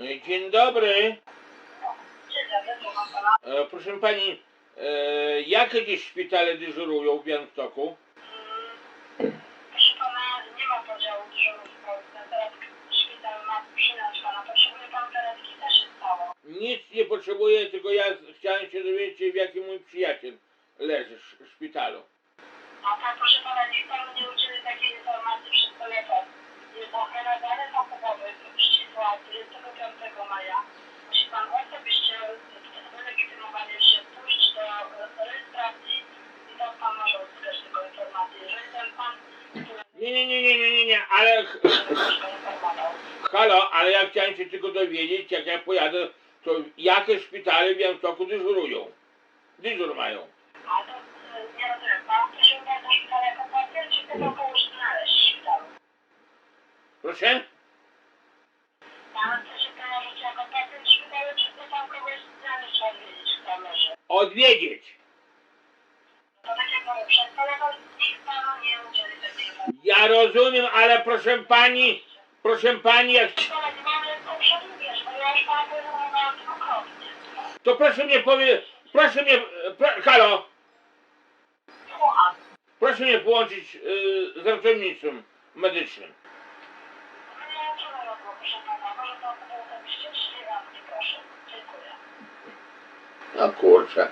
E, Dzień dobry. E, Proszę pani, e, jakie gdzieś szpitale dyżurują w Białymstoku? Proszę pana, nie ma podziału dyżurów w Polsce. Teraz szpital ma przyjąć pana. Potrzebuje pan karetki, też jest stało. Nic nie potrzebuję, tylko ja z- chciałem się dowiedzieć, w jakim mój przyjaciel leży w sz- szpitalu. Nie, nie, nie, nie, nie, nie, nie, ale halo, ale ja chciałem się tylko dowiedzieć, jak ja pojadę, to jakie szpitale w Białymstoku dyżurują? Dyżur mają. A to nie rozumiem, pan chce się udać do szpitala jako czy chce pan kogoś znaleźć w? Proszę? Pan chce się położyć jako pacjent w szpitalu, czy chce pan kogoś znaleźć, odwiedzić, kto leży? Odwiedzieć. To tak jak mówię, przez telefon nikt panu nie informacji. Ja rozumiem, ale proszę pani, proszę pani, jak... To proszę mnie powie... Proszę mnie... Pro, halo? Proszę mnie połączyć yy, z ratownictwem medycznym. No kurczę.